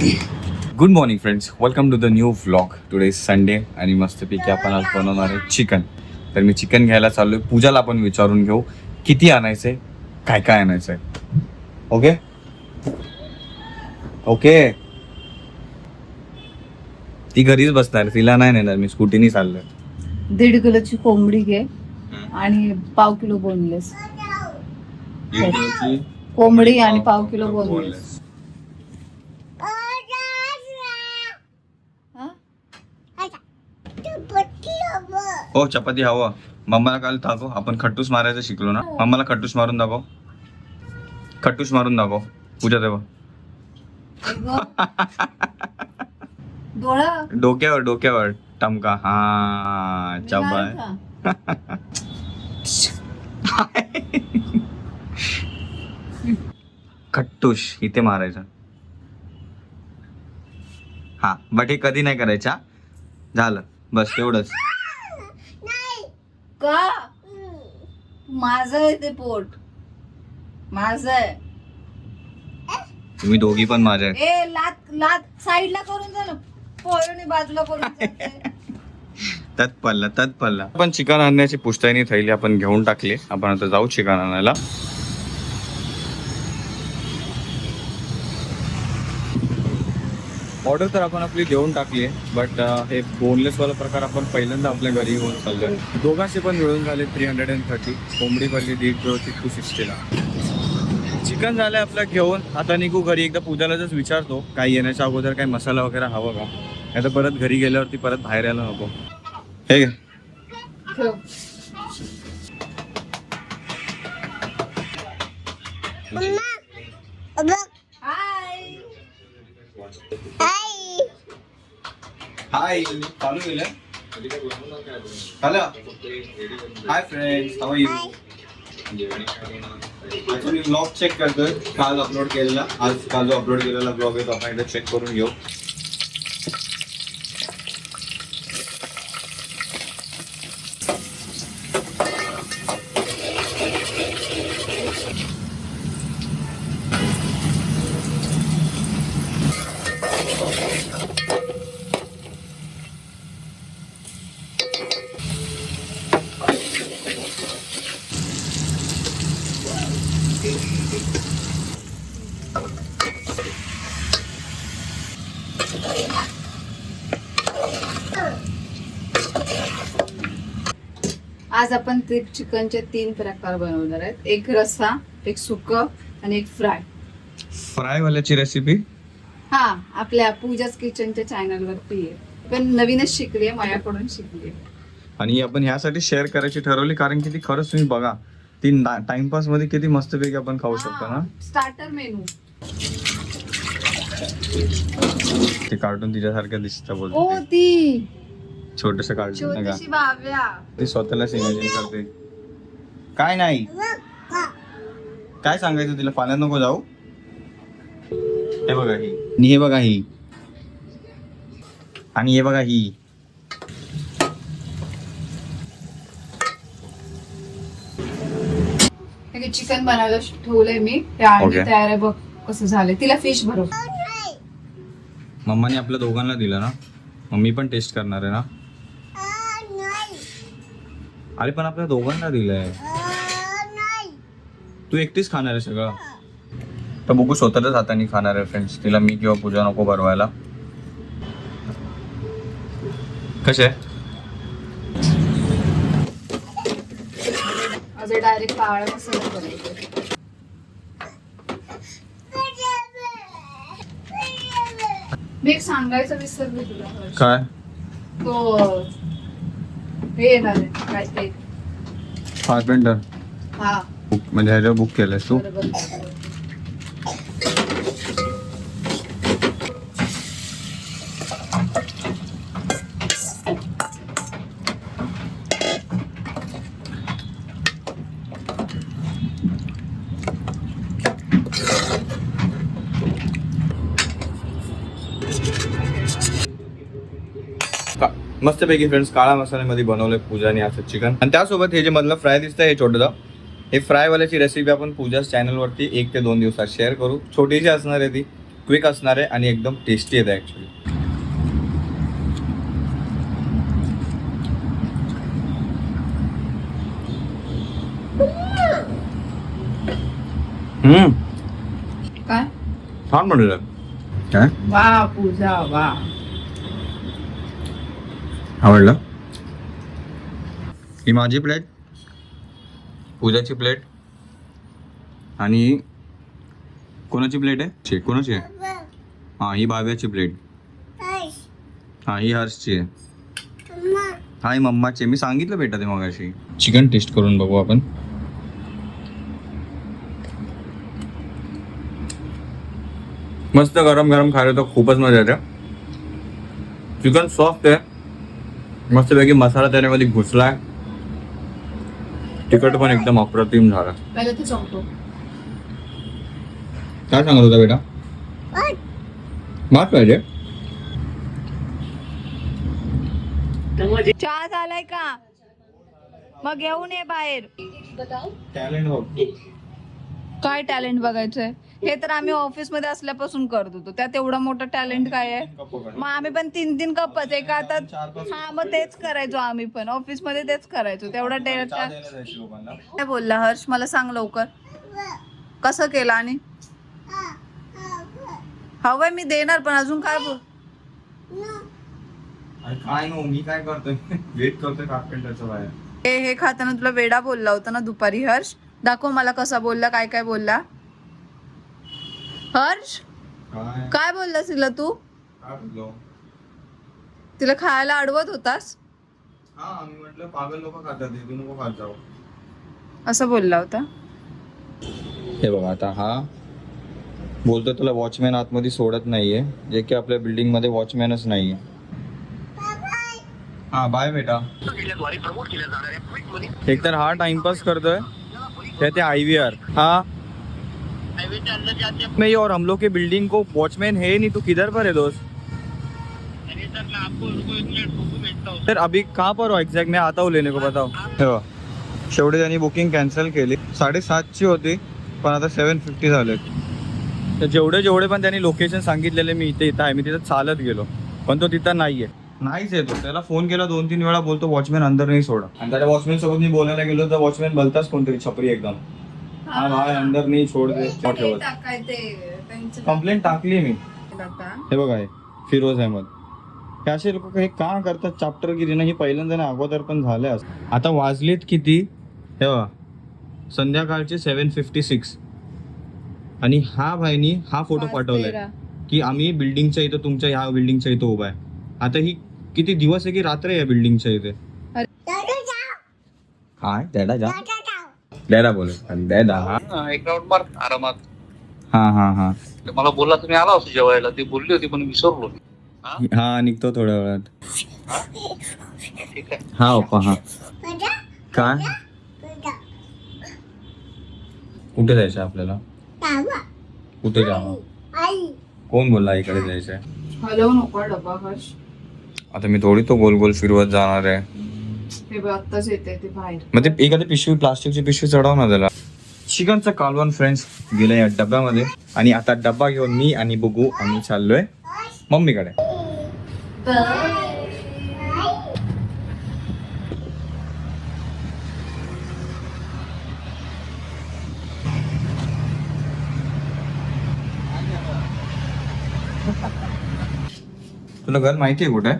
Good morning friends welcome to the new vlog today is Sunday आणि मस्तपैकी आपण आज बनवणार आहे चिकन तर मी चिकन घ्यायला चाललोय. पूजाला आपण विचारून घेऊ. किती आणायचंय? काय काय आणायचंय? ओके ओके ती घरीच बसणार. तिला नाही नेणार. मी स्कूटीने चाललोय. दीड किलोची कोंबडी घे आणि पाव किलो बोनलेस कोंबडी आणि पाव किलो बोनलेस हो चपाती हवं. मम्माला काल दाखव आपण खट्टूस मारायचं शिकलो ना. मम्माला खट्टूस मारून दाखव. खट्टूस मारून दाखव. पूजा तेव्हा डोळा. डोक्यावर डोक्यावर. टमका. हा का? खट्टूश इथे मारायचं. हा बट हे कधी नाही करायचा झालं. बस तेवढंच माझं आहे ते पोट. माझं आहे. तुम्ही दोघी पण माझ्या. ए लात लात. साईडला करून जा ना. पोराने बाजूला करून जाते. त्यात पडला त्यात आपण चिकन आणण्याची पुस्तैनी थैली आपण घेऊन टाकली. आपण आता जाऊ चिकन आणायला. ऑर्डर तर आपण आपली देऊन टाकली आहे बट हे बोनलेस वाला प्रकार आपण पहिल्यांदा आपल्या घरी घेऊन चाललोय. दोघांचे पण मिळून झाले थ्री हंड्रेड अँड थर्टी कोंबडी पडली दीड किलोची टू सिक्स्टीला चिकन झालंय आपलं घेऊन आता निघू घरी एकदा पूजाला जस्ट विचारतो काय येण्याच्या अगोदर काय मसाला वगैरे हवं का? नाही तर परत घरी गेल्यावरती परत बाहेर यायला नको. हे घे. हाय चालू केलं hello hi friends how you आता मी ब्लॉग चेक करतोय काल अपलोड केलेला. आज काल जो अपलोड केलेला ब्लॉग आहे तो आपण एकदा चेक करून घेऊ. आज आपण ते चिकनचे तीन प्रकार बनवणार आहेत. एक रस्सा एक सुक आणि एक फ्राय. फ्राय वाल्याची रेसिपी हा आपल्या पूजाच किचनच्या चॅनल वरती आहे. पण नवीनच शिकली आहे माझ्याकडून शिकली आणि आपण ह्यासाठी शेअर करायची ठरवली कारण की ती खरंच तुम्ही बघा ती टाइमपासमध्ये किती मस्तपैकी आपण खाऊ शकतो ना? स्टार्टर मेनू ते कार्टून तिच्यासारखं दिसतं बोलतो ती. छोटस कार्टून नाही का छोटीशी बाव्या ती स्वतःलाच इमॅजिन करते. काय नाही. काय सांगायचं तिला? पाण्यात नको जाऊ. हे बघा ही. आणि हे बघा ही. आणि हे बघा ही. चिकन बनायला ठेवलंय मी. ते आणि Okay. तयार आहे बघ कसं झालंय. तिला फिश भरव. मम्माने आपल्या दोघांना दिलं ना? मम्मी पण टेस्ट करणार आहे ना? अरे पण आपल्या दोघांना दिलंय. तू एकटीच खाणार आहे सगळं. तर बघू स्वतःच्याच हाताने खाणार आहे फ्रेंड्स तिला मी किंवा पूजा नको बनवायला कसे डायरेक्ट मी एक सांगायचं विसरले तुला. काय? तो हे येणार आहे काय ते हा. बुक म्हणजे ह्याच्यावर बुक केलंयस तू? बरोबर. मस्तपैकी फ्रेंड्स काळा मसाल्यामध्ये बनवलंय पूजाने असं चिकन आणि त्यासोबत हे जे मधलं फ्राय दिसतंय हे छोटं हे फ्रायवाल्याची रेसिपी आपण पूजाच चॅनलवरती एक ते दोन दिवसात शेअर करू. छोटीशी असणार आहे ती क्विक असणार आहे आणि एकदम टेस्टी आहे ॲक्च्युली हम्म. काय? छान म्हणलं काय वा पूजा वा. आवडलं? ही माझी प्लेट पूजाची प्लेट आणि कोणाची प्लेट आहे? कोणाची आहे? हां ही भाव्याची प्लेट हां ही हर्षची आहे. हा ही मम्माची आहे. मी सांगितलं बेटा ते मगाशी. चिकन टेस्ट करून बघू आपण. मस्त गरम गरम खायला तर खूपच मजा येते. चिकन सॉफ्ट आहे. मस्तपैकी मसाला त्याच्यामध्ये घुसलाय. तिखट पण एकदम अप्रतिम झाला. पहिले ते संपतो काय सांगत होता बेटा? मात पाहिजे. चहा झालाय का? मग घेऊन ये बाहेर. टॅलेंट काय टॅलेंट बघायचंय? हे तर आम्ही ऑफिसमध्ये असल्यापासून करत होतो. त्यात एवढं मोठं टॅलेंट काय आहे? मग आम्ही पण तीन तीन कपच. एका हातात हा मग तेच करायचो आम्ही पण. ऑफिसमध्ये तेच करायचो. तेवढा टॅलेंट काय बोलला हर्ष? मला सांग लवकर. कसं केलं आणि? हवंय मी देणार पण अजून काय बोल काय नो मी काय करतोय? वेट करतोय कार्पेंटरच्या बाहेर. हे खाताना तुला वेडा बोलला होता ना दुपारी हर्ष? दाखव मला कसा बोलला काय काय बोलला. हर्ष? काय? काय बोलला तिला तू? तिला खायला अडवत होतास? मी म्हटलं पागल लोक खातात तू नको खात जाऊ. असं बोलला होता. हे बघा आता हा बोलतो तुला वॉचमॅन आतमध्ये सोडत नाहीये जे की आपल्या बिल्डिंगमध्ये वॉचमॅनच नाहीये. हा बाय बेटा. एक तर हा टाइमपास करतोय ते आई वी आर. हाँ? मैं और हम लोग के बिल्डिंग को वॉचमैन है नहीं तो किधर पर है दोस्त? सर अभी कहाँ पर हो एग्जैक्ट मैं आता हूँ लेने को बताओ। शेवटी त्यांनी बुकिंग कॅन्सल केली. साडेसातची होती पण आता सेवन फिफ्टी झाले तर जेवढे जेवढे पण त्यांनी लोकेशन सांगितलेले मी इथे इथं आहे मी तिथं चालत गेलो. पण तो तिथं नाहीये. नाहीच येतो त्याला फोन केला दोन तीन वेळा बोलतो वॉचमॅन अंदर नाही सोडा. आणि त्याच्या वॉचमॅन सोबत मी बोलायला गेलो तर वॉचमॅन बोलताच कोणतरी छपरी एकदम. हा भाई अंदर नाही छोड दे. ठेवत कंप्लेंट टाकली मी. हे बघा हे फिरोज अहमद. हे असे लोक हे का करतात? चॅप्टर गिरी ना ही पहिल्यांदा नाही अगोदर पण झाले असं. आता वाजलेत किती? हे बघा संध्याकाळचे सेवन फिफ्टी सिक्स आणि हा भाईनी हा फोटो पाठवलाय की आम्ही बिल्डिंगच्या इथं तुमच्या ह्या बिल्डिंगच्या इथं उभा आहे. आता ही किती दिवस आहे की रात्र आहे या बिल्डिंगच्या इथे? काय? जा. डॅडा बोल. डॅडा हा हा, एक राऊंड मार आरामात. हा हा हा. ते मला बोलला तुम्ही आला होता जेवायला. ती बोलली होती पण विसरलो मी. हा? हा निघतो थोड्या वेळात. ठीक आहे. हा ओप्पा हा. काय कुठे जायचं आपल्याला? कुठे जावं कोण बोलला इकडे जायचंय? हलवू नको डबा हर्ष आता मी थोडी तो गोल गोल फिरवत जाणार आहे. हे बघ आत्ताच येते ते बाहेर. मग ते एखादी पिशवी प्लास्टिकची पिशवी चढाव ना त्याला चिकनचं कालवण फ्रेंड्स गेलं या डब्यामध्ये. आणि आता डब्बा घेऊन मी आणि बघू आम्ही चाललोय मम्मीकडे. तुला घर माहिती आहे कुठे?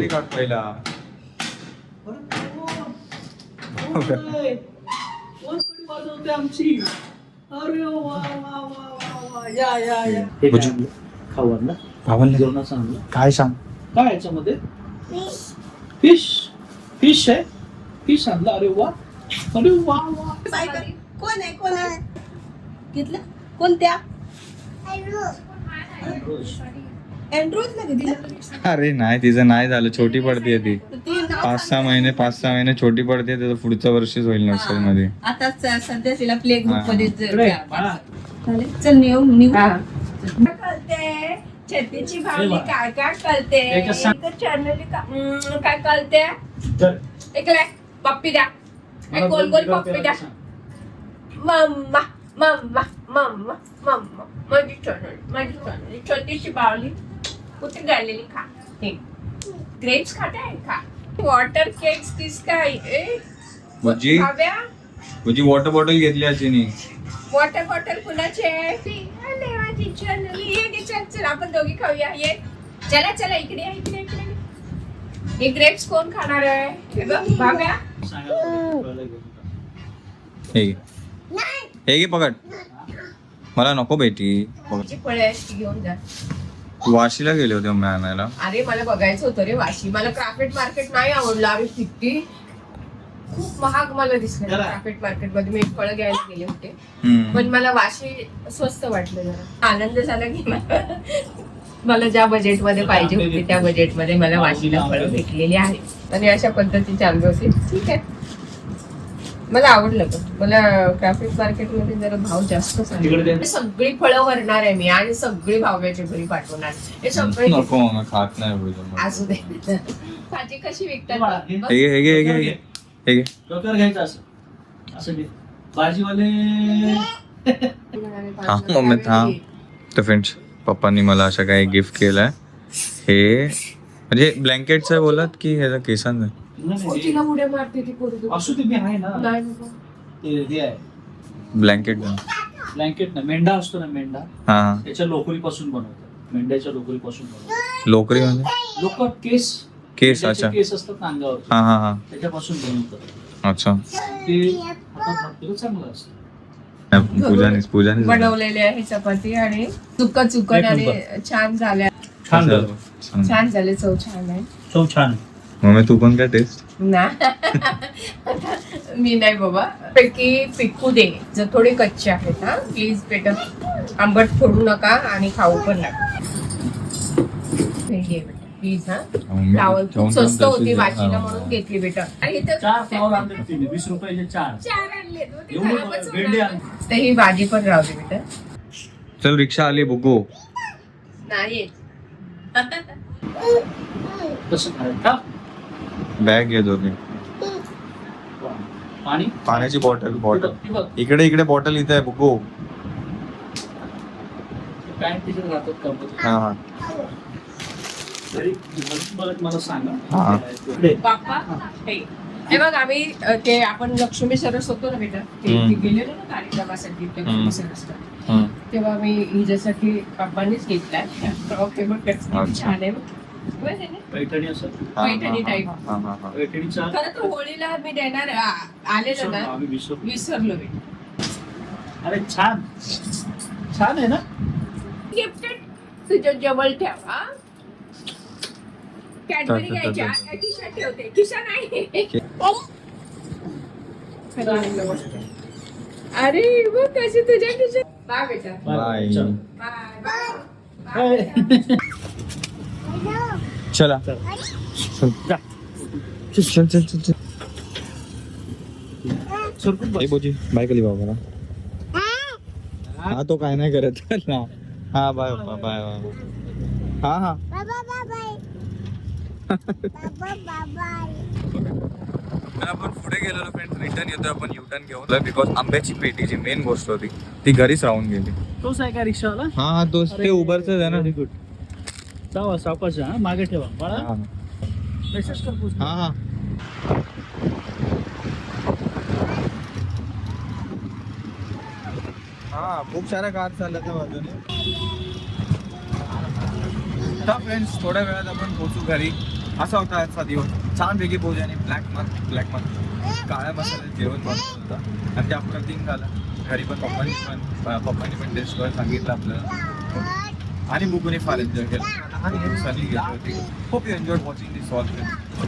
अरे काढ पहिला भावांना जेवणाचं आणलं काय सांग काय याच्यामध्ये फिश फिश आहे फिश आणलं अरे वा अरे वा वा कोण आहे कोण आहे घेतलं कोणत्या अरे नाही तिचं नाही झालं. छोटी पडते ती. पाच सहा महिने पाच सहा महिने छोटी पडते त्याचं पुढच्या वर्षीच होईल नर्सरी मध्ये आता सध्या तिला प्ले. ग्रुपमध्ये चल कळते छत्तीची भावली. काय काय कळते. चॅनल काय कळते इकडे पप्पी द्या. गोल गोल पप्पी द्या. मम्मा मम्मा मम्मा मम्मा. माझी छोटी छोटीशी बावली कुठे गाळलेली खा हे ग्रेप्स खाताय खा वॉटर केक्स किस काय ए? भुजी खाव्या भुजी वॉटर बॉटल घेतली आजीनी वॉटर बॉटल कुणाचे आहे? अरे माझी छोटी. ये घे, चल चल आपण दोघी खाऊया. ये. चला चला इकडे या, इकडे इकडे. हे ग्रेप्स कोण खाणार आहे? हे बघ भाव्या. हे घे. हे घे पकड. मला नको बेटी. जी फळे आहेत ती घेऊन जा. वाशीला गेले होते मम्मी आणायला. अरे मला बघायचं होतं रे वाशी. मला क्राफ्टेड मार्केट नाही आवडलं. अरे किती खूप महाग मला दिसलं जरा. क्राफ्टेड मार्केटमध्ये. मी एक फळं घ्यायला गेले होते. पण मला वाशी स्वस्त वाटलं जरा. आनंद झाला की मला- मला ज्या बजेटमध्ये पाहिजे होती त्या बजेटमध्ये मला वाशीला फळं भेटलेली आहे आणि अशा पद्धतीची आंबे होते ठीक आहे? मला आवडलं पण. मला क्राफ्टेड मार्केटमध्ये जरा भाव जास्त तिकडे सगळी फळं भरणार आहे मी आणि सगळी भाव्याच्या घरी पाठवणार. हे सगळे नको खात नाही भुजी. असू दे. भाजी कशी विकतात बाळा, बघ. हे- बघ. हे घे हे घे हे घे, हे घे. हे घे डोक्यावर घ्यायचं असं. असं घे. भाजीवाले थांब मम्मी थांब तर फ्रेंड्स पप्पांनी मला असं काही गिफ्ट केलंय. हे म्हणजे ब्लँकेटचं बोलत की ह्याचा केसांचं? आहे? नाही, ओ, नाही, तिला उड्या मारते ती पोरगी. असू ते मी आहे ना. नाही बाबा. ते हे आहे. ब्लँकेट ब्लँकेट ना मेंढा असतो ना मेंढा. हा हा. त्याच्या लोकरीपासून बनवतात. मेंढ्याच्या लोकरीपासून बनवतात. लोकरी म्हणजे लोक केस. केस अच्छा. केस असतात ना अंगावर हा हा हा. त्याच्यापासून बनवतात. अच्छा. ते हातात घातलेलं चांगलं असतं. पूजानीच पूजानीच बनवलेली आहे चपाती आणि चुक चुकन एक आणि. छान झाल्या. छान झालं. छान. छान झाले चव छान आहे. चव छान. मम्मी तू पण काय टेस्ट ना. मी नाही बाबा. पैकी पिकू दे जर थोडे कच्चे आहेत हा प्लीज बेटा आंबट फोडू नका आणि खाऊ पण नका. हे प्लीज हा. फ्लावर खूप स्वस्त होती वाशीला म्हणून घेतली बेटा. आणि इथं वीस रुपयाचे चार. तर ही भाजी पण राहू दे बेटा. चल रिक्षा आली बुगो नाही. बॅग घे दोघे पाणी पाण्याची बॉटल बॉटल बघ, इकडे इकडे बॉटल इथे आहे पॅन्ट का हा हा तरी बघत बघत मला सांगा हा. इकडे. बाप्पा हे हे बघ आम्ही अ, ते आपण लक्ष्मी सरस होतो ना बेटा ते हम्म. ते गेलेलो ना कार्यक्रमासाठी लक्ष्मी हम्म. सरसला हम्म. तेव्हा मी हिच्यासाठी बाप्पांनीच घेतलाय ओके मग कसं अच्छा. छान आहे बघ. पैठणी असं हा, पैठणी हा, type. हा, हा, हा. पैठणीचा खरं तर होळीला मी देणार आ- आलेलो ना आम्ही विसरलो विसरलो बेटा अरे छान छान आहे ना गिफ्टेड तुझ्या जवळ ठेव हा कॅडबरी चा- चा- घ्यायच्या चा- चा. खिशात ठेवते खिशा नाही खरं आणलं मस्त. अरे बघ कशी तुझ्या खिशात बाय बेटा बाय. चल. Bye bye bye. चला. चल. चल. चल चल. बोजी बाय कली बाबा हा तो काय नाही करत. ना. हा बाय बाय बाय बाय. हा हा. आपण पुढे गेलेलो फ्रेंड्स रिटर्न येतो आपण युटर्न घेऊन. बिकॉज आंब्याची पेटी जी मेन गोष्ट होती ती घरीच राहून गेली. तोच आहे का रिक्षावाला? हा हा तोच. ते उबरच आहे ना. गुड जावा सावकाश हा मागे ठेवा बाळा. मेसेज कर पूछ. हा हा. हा खूप साऱ्या कार चालल्या त्या बाजूने. फ्रेंड्स थोड्या वेळात आपण पोहोचू घरी. असा होता आजचा दिवस. छानपैकी भोजन ब्लॅक मध ब्लॅक मध काळ्या मसाल्याचं जेवण बनवलं होतं. आणि ते अप्रतिम झालं. घरी पण पप्पांनी पण पप्पांनी पण टेस्ट करून सांगितलं आपल्याला. आणि बुकूने फार एन्जॉय केलं. आणि हे सनी गेली होती खूप enjoy watching this all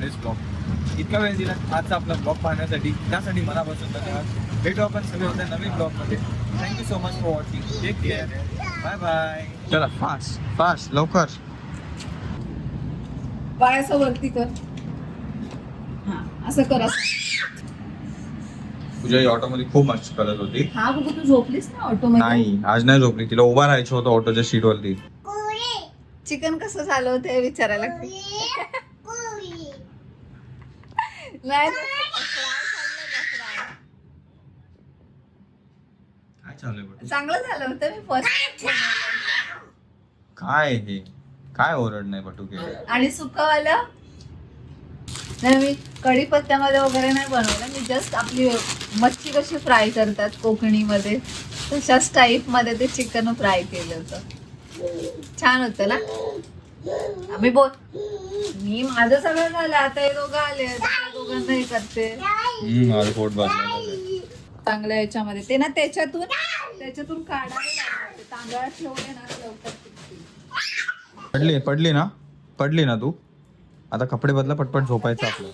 this blog इतका वेळ दिला. आजचा आपला ब्लॉग पाहण्यासाठी. त्यासाठी मनापासून धन्यवाद. भेटू आपण सगळे होते नवीन ब्लॉगमध्ये thank you so much for watching take care bye bye चला फास्ट फास्ट लवकर. बाय असं वरती कर. हा असं कर असं. तुझ्या ऑटोमध्ये खूप मस्त करत होती. हा बघू तू झोपलीस ना नाही आज नाही झोपली. तिला उभा राहायचं होतं ऑटोच्या सीटवरती चिकन कसं झालं होतं विचारायला नाही काय चांगलं झालं होतं मी फर्स्ट काय हे? काय ओरड नाही बटुके आणि सुकवालं नाही मी कढीपत्त्यामध्ये वगैरे नाही बनवलं. मी जस्ट आपली मच्छी कशी फ्राय करतात कोकणीमध्ये तशाच टाईपमध्ये ते चिकन फ्राय केलं होतं. छान होतं ना? आम्ही बोल मी माझं सगळं झालं आता हे दोघं आले दोघांना हे करते. माझं पोट भरलेलं चांगल्या याच्यामध्ये. ते ना त्याच्यातून त्याच्यातून ते. तांदळात ठेवले ना लवकर. पडली पडली ना? पडली ना तू? आता कपडे बदला पटपट झोपायचं आपलं